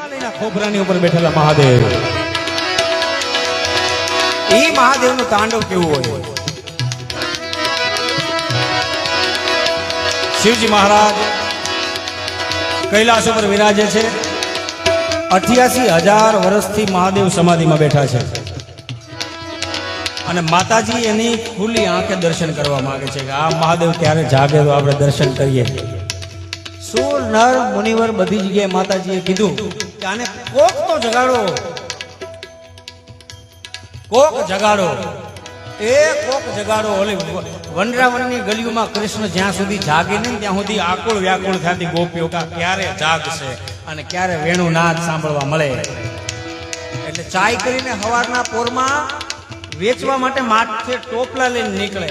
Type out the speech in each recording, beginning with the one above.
હિમાલયના ખોપરાની ઉપર બેઠેલા મહાદેવ. એ મહાદેવનું તાંડવ કેવું હોય? શિવજી મહારાજ કૈલાસ ઉપર વિરાજે છે. અઠ્યાસી હજાર વર્ષથી મહાદેવ સમાધિમાં બેઠા છે. અને માતાજી એની ખુલ્લી આંખે દર્શન કરવા માંગે છે કે આ મહાદેવ ક્યારે જાગે તો આપણે દર્શન કરીએ. સુર નર મુનિવર બધી જગ્યાએ માતાજીએ કીધું આને કોક તો જગાડો. કોક જગાડો. એ કોક જગાડો. ઓલે વનરાવનની ગલીઓમાં કૃષ્ણ જ્યાં સુધી જાગે નહીં, ત્યાં સુધી આકુળ વ્યાકુળ થતી ગોપીઓ કા ક્યારે જાગશે અને ક્યારે વેણુ નાદ સાંભળવા મળે? એટલે ચાય કરીને સવારના પોરમાં વેચવા માટે માથે ટોપલા લઈને નીકળે.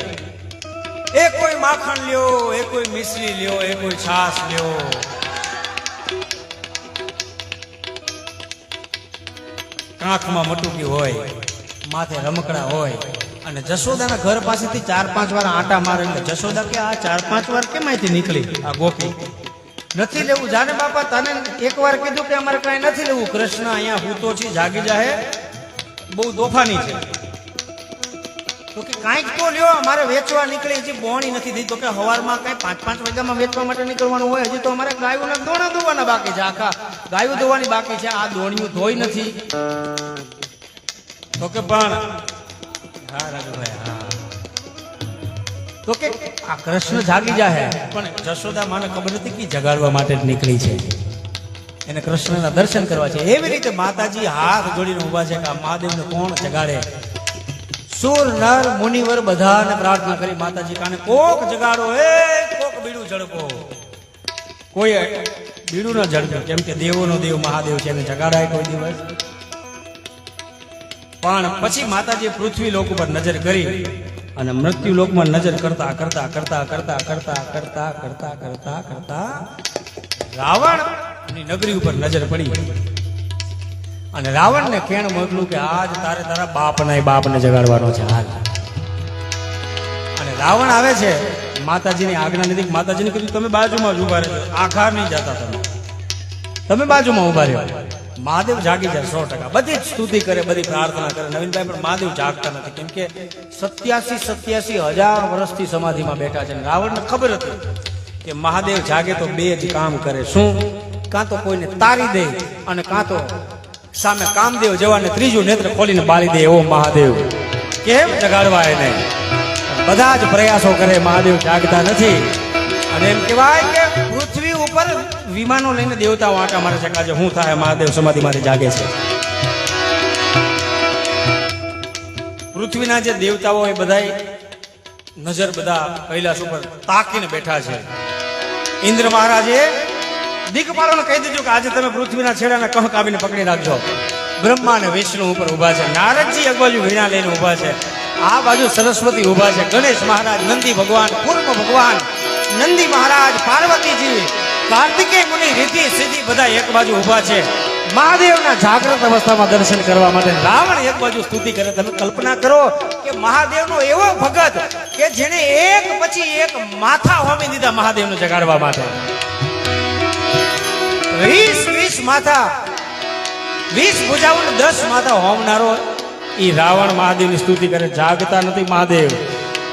એ કોઈ માખણ લ્યો, એ કોઈ મિશ્રી લ્યો, એ કોઈ છાશ લ્યો. કાંખમાં મટુકી હોય, માથે રમકડા હોય, અને જશોદાના ઘર પાસેથી ચાર પાંચ વાર આંટા મારે જશોદા કે આ ચાર પાંચ વાર કેમ અહીંથી નીકળી? આ ગોપી. નથી લેવું. જાને બાપા, તને એક વાર કીધું કે અમારે કાંઈ નથી લેવું. કૃષ્ણ અહીંયા ભૂતો છે, જાગી જાહે. બહુ તોફાની છે. તો કે કાંઈક તો લ્યો, અમારે વેચવા નીકળી છે, બોણી નથી થઈ. તો કે હવારમાં કાંઈ પાંચ પાંચ વાગ્યામાં વેચવા માટે નીકળવાનું હોય? હજી તો અમારે ગાયોના દોણા ધોવાના બાકી છે આખા. ગાયો ધોવાની બાકી છે, આ દોણિયું ધોઈ નથી. તો કે પણ, હા, રાજુભાઈ, હા. તો કે આ કૃષ્ણ જાગી જાહે પણ જશોદા, માને ખબર નથી કે જગાડવા માટે જ નીકળી છે. એને કૃષ્ણના દર્શન કરવા છે. એવી રીતે માતાજી હાથ જોડીને ઊભા છે કે આ મહાદેવને કોણ જગાડે? સુર નર, મુનિવર બધાને પ્રાર્થના કરી માતાજી કાને કોક જગાડો એ કોક બીડું ઝડપો. કોઈ બીડું ન ઝડક્યું કેમ કે દેવોનો દેવ મહાદેવ છે, એને જગાડાય કોઈ દિવસ. પણ પછી માતાજીએ પૃથ્વી લોક ઉપર નજર કરી અને મૃત્યુ લોકમાં નજર કરતા કરતા કરતા કરતા કરતા કરતા કરતા કરતા કરતા રાવણની નગરી ઉપર નજર પડી. અને રાવણને કેણ મોકલું કે આજ તારે તારા બાપના બાપને જગાડવાનો છે, હાલ. અને રાવણ આવે છે, માતાજીની આજ્ઞા નથી, માતાજીને કીધું, તમે બાજુમાં જ ઊભા રહેજો આખાર નહીં જતા તમે. તમે બાજુમાં ઊભા રહ્યો. મહાદેવ જાગી જાય સો ટકા. બધી જ સ્તુતિ કરે, બધી પ્રાર્થના કરે. નવીનભાઈ પણ મહાદેવ જાગતા નથી. કેમ કે સત્યાસી સત્યાસી હજાર વર્ષથી સમાધિમાં બેઠા છે. રાવણને ખબર હતી કે મહાદેવ જાગે તો બે જ કામ કરે. શું? કાં તો કોઈને તારી દે અને કાં તો સામે કામદેવ જવાને ત્રીજું નેત્ર ખોલીને બાળી દે એવો મહાદેવ. કેમ જગાડવા એને? બધા જ પ્રયાસો કરે, મહાદેવ જાગતા નથી. અને એમ કહેવાય કે પૃથ્વી ઉપર વિમાનો લઈને દેવતાઓ આંટા મારે છે હું થાય, મહાદેવ સમાધિમાંથી જાગે છે. પૃથ્વીના જે દેવતાઓ એ બધાય નજર બધા કૈલાસ ઉપર તાકીને બેઠા છે. ઇન્દ્ર મહારાજે દિગપાલોને કહી દીધું કે આજે તમે પૃથ્વીના છેડાને કહ કાપીને પકડી રાખજો. બ્રહ્મા અને વિષ્ણુ ઉપર ઊભા છે. નારદજી બાજુ વીણા લઈને ઊભા છે. આ બાજુ સરસ્વતી ઊભા છે. ગણેશ મહારાજ, નંદી ભગવાન પૂર્વ ભગવાન, નંદી મહારાજ, પાર્વતીજી કાર્તિકે મુનિ રીતિ સિદ્ધિ બધા એક બાજુ ઊભા છે. મહાદેવના જાગ્રત અવસ્થામાં દર્શન કરવા માટે રાવણ એક બાજુ સ્તુતિ કરે. તમે કલ્પના કરો કે મહાદેવનો એવો ભગત કે જેને એક પછી એક માથા હોમી દીધા મહાદેવને જગાડવા માટે. વીસ વીસ માથા. વીસ ભુજાઓને દસ માથા હોમનારો એ રાવણ મહાદેવની સ્તુતિ કરે જાગતા નથી મહાદેવ.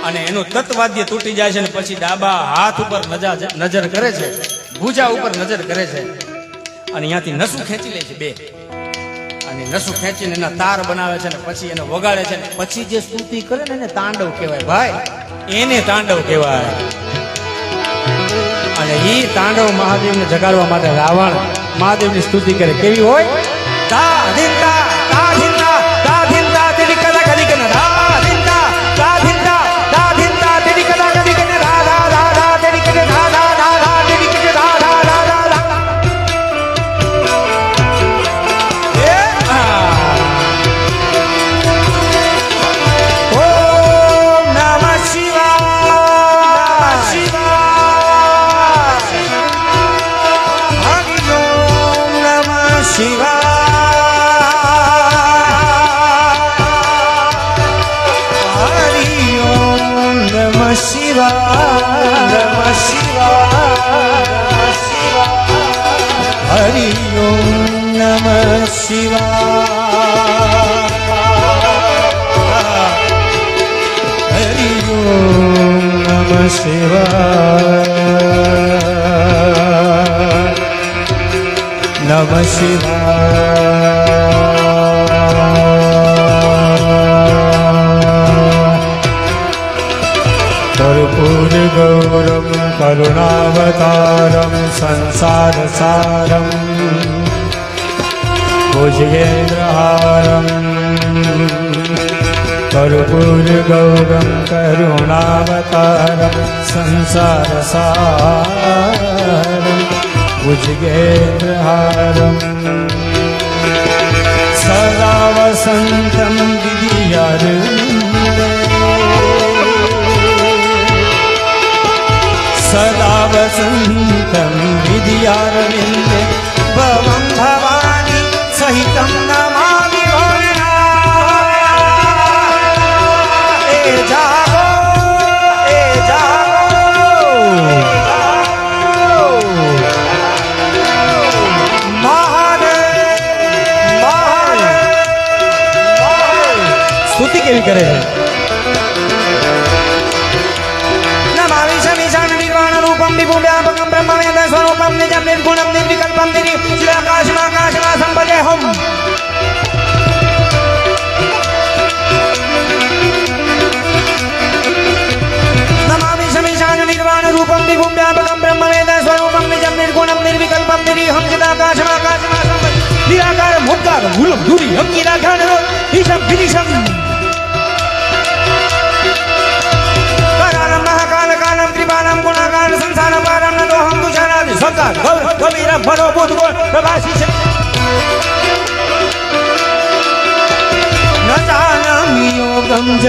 અને એનું તત્વાદ્ય તૂટી જાય છે ને પછી ડાબા હાથ ઉપર નજા- નજર કરે છે. ભુજા ઉપર નજર કરે છે. અને અહીંયાથી નસું ખેંચી લે છે બે. અને નસું ખેંચીને એના તાર બનાવે છે ને પછી એને વગાડે છે ને પછી જે સ્તુતિ કરે ને એને તાંડવ કહેવાય. ભાઈ એને તાંડવ કહેવાય. અને એ તાંડવ મહાદેવને જગાડવા માટે રાવણ મહાદેવની સ્તુતિ કરે. કેવી હોય? તા. નમઃ કર્પૂર ગૌરમ કરુણાવતારમ સંસાર સારમ ભુજગેન્દ્રહારમ કર્પૂર ગૌરમ કરુણાવતારમ સંસાર સારમ भुजगेन्द्रहारम् सदा वसन्तं विधियार सदा वसन्तं विधियारविन्द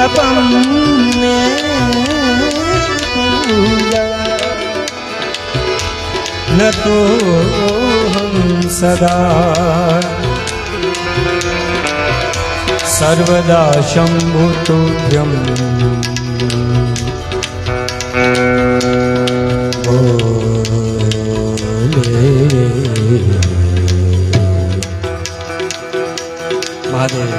આપણને ન તો સદા સર્વદા શંભુ તુભ્યમ મહાદેવ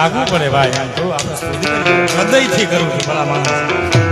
જાગવું પડે ભાઈ. હૃદયથી કરવું છે ભલા માણસ.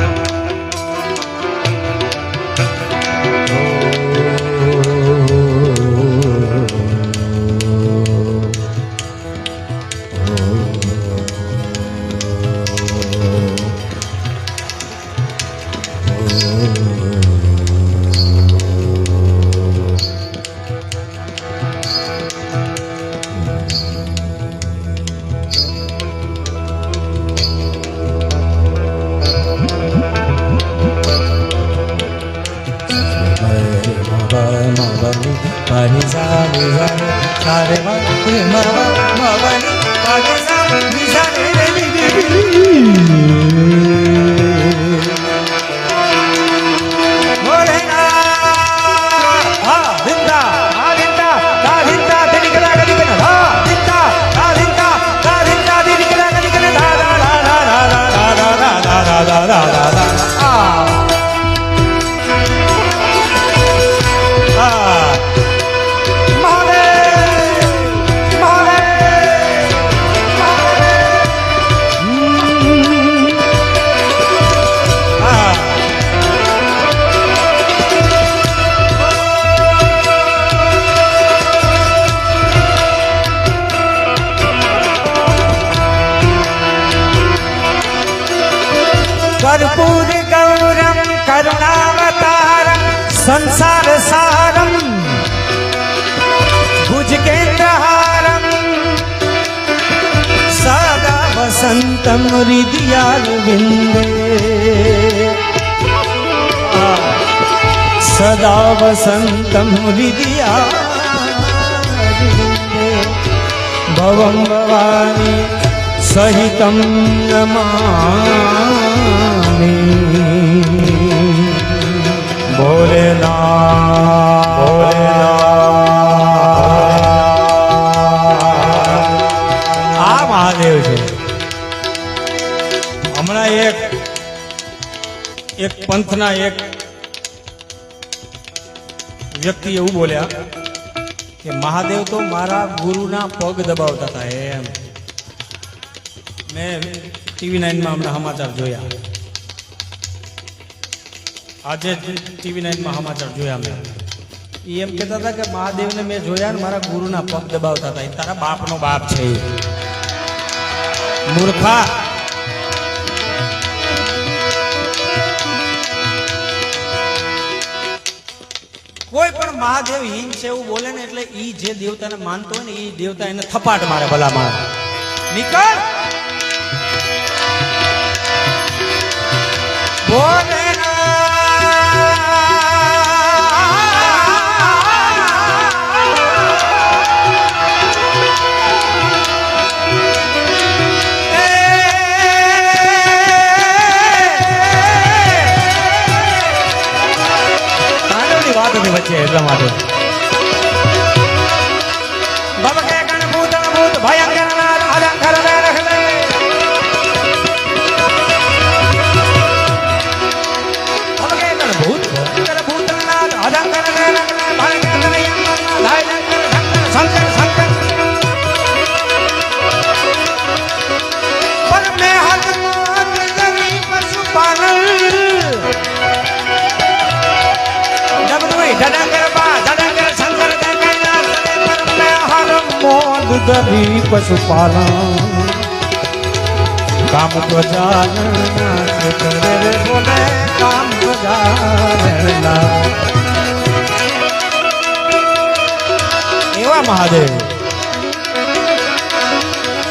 गोविन्दे सदा वसन्तं हृदिया भवं भवानी सहितं नमामि भोलेनाथ भोलेनाथ પંથના એક વ્યક્તિ એવું બોલ્યા કે, મહાદેવ તો મારા ગુરુના પગ દબાવતા હતા એમ. મેં ટીવી નાઇનમાં હમણાં સમાચાર જોયા. આજે ટીવી નાઇનમાં સમાચાર જોયા મેં. એ એમ કહેતા હતા કે, મહાદેવને મેં જોયા ને મારા ગુરુના પગ દબાવતા હતા. એ તારા બાપનો બાપ છે મૂર્ખા! કોઈ પણ મહાદેવ હિંદ છે એવું બોલે ને એટલે ઈ જે દેવતાને માનતો હોય ને ઈ દેવતા એને થપાટ મારે ભલા મારે નીકળ! કાંડોની ધરી પશુપાલન કામ પ્રજાના કરે એવા મહાદેવ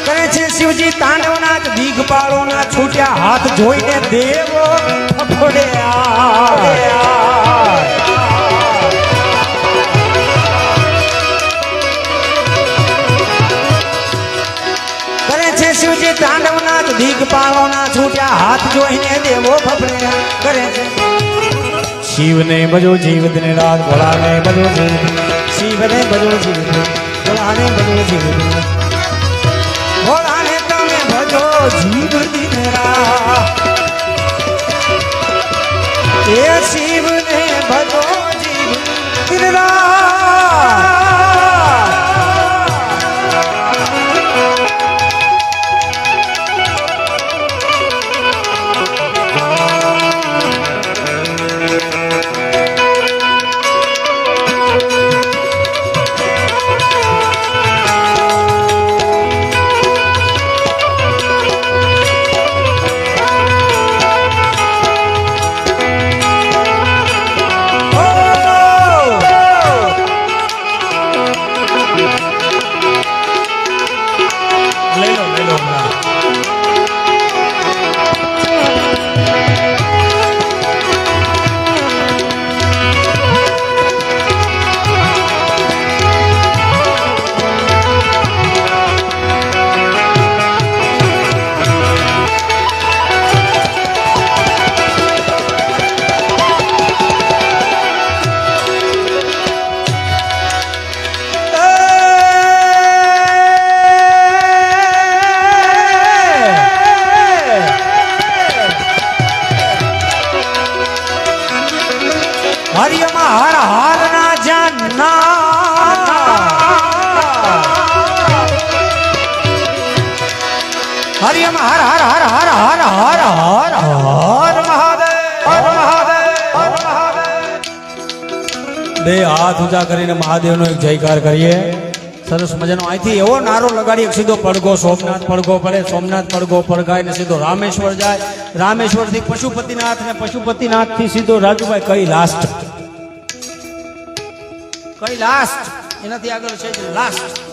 કરે છે શિવજી તાંડવનાથ દીઘપાળોના છૂટ્યા હાથ જોઈને દેવો ફફડ્યા છે શિવજી તાંડવનાથ દીઘપાળોના છૂટ્યા, હાથ જોઈને દેવો ફફડે કરે છે. શિવને બજો જીવ દિન રાત, ભોળાને બજો જીવ શિવને બજો જીવ ભોળાને બજો જીવ ભોળાને તમે ભજો જીવ દિન રાત. એ શિવને ભજો જીવ દિન હરિયમાં હર હર હર હર હર હર હર હર મહાદેવ બે હાથ ઊંચા કરીને મહાદેવનો એક જયકાર કરીએ. સરસ મજાનો અહીંથી એવો નારો લગાડીએ સીધો પડઘો સોમનાથ પડઘો પડે, સોમનાથ પડઘો પડઘાય ને સીધો રામેશ્વર જાય. રામેશ્વરથી પશુપતિનાથ ને પશુપતિનાથથી સીધો રાજુભાઈ કઈ લાસ્ટ કઈ લાસ્ટ એનાથી આગળ છે લાસ્ટ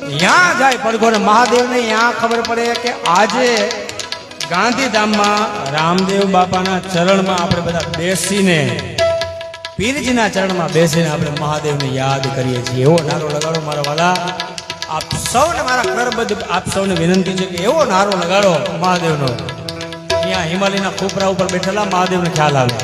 ત્યાં જાય પડઘો ને મહાદેવને ત્યાં ખબર પડે કે આજે ગાંધીધામમાં રામદેવ બાપાના ચરણમાં આપણે બધા બેસીને, પીરજીના ચરણમાં બેસીને આપણે મહાદેવને યાદ કરીએ છીએ. એવો નારો લગાડો મારા વાલા. આપ સૌને મારા કરબદ્ધ, આપ સૌને વિનંતી છે કે એવો નારો લગાડો મહાદેવનો. ત્યાં હિમાલયના ખોપરા ઉપર બેઠેલા મહાદેવને ખ્યાલ આવે.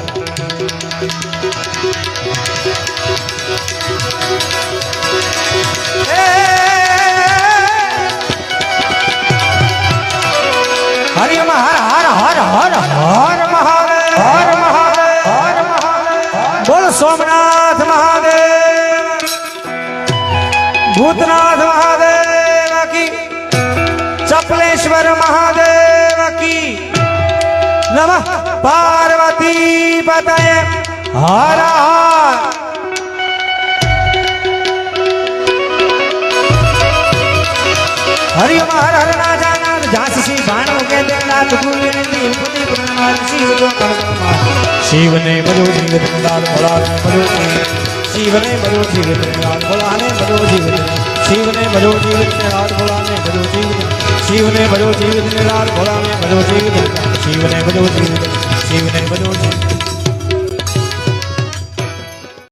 ભૂતનાથ મહાદેવ કી ચપલેશ્વર મહાદેવ કી નમઃ પાર્વતી પતય હર હર હરિ ઓમ હર હર રાજા નાથ ઝાંસી શ્રી ભાણો કે દેવનાથ ગુરુ નીલપતિ પ્રણામ શિવ જો શિવને બજો જીવ લાલ ભોળાને બજો શિવને બજો જીવિત લાલ ભોળાને બજો જીવિત શિવને બજો જીવિત લાલ ભોળાને બજો જીવિત શિવને બજો જીવિત ભોળાને બજો જીવિત શિવને બજો જીવિત શિવને બજો જીવ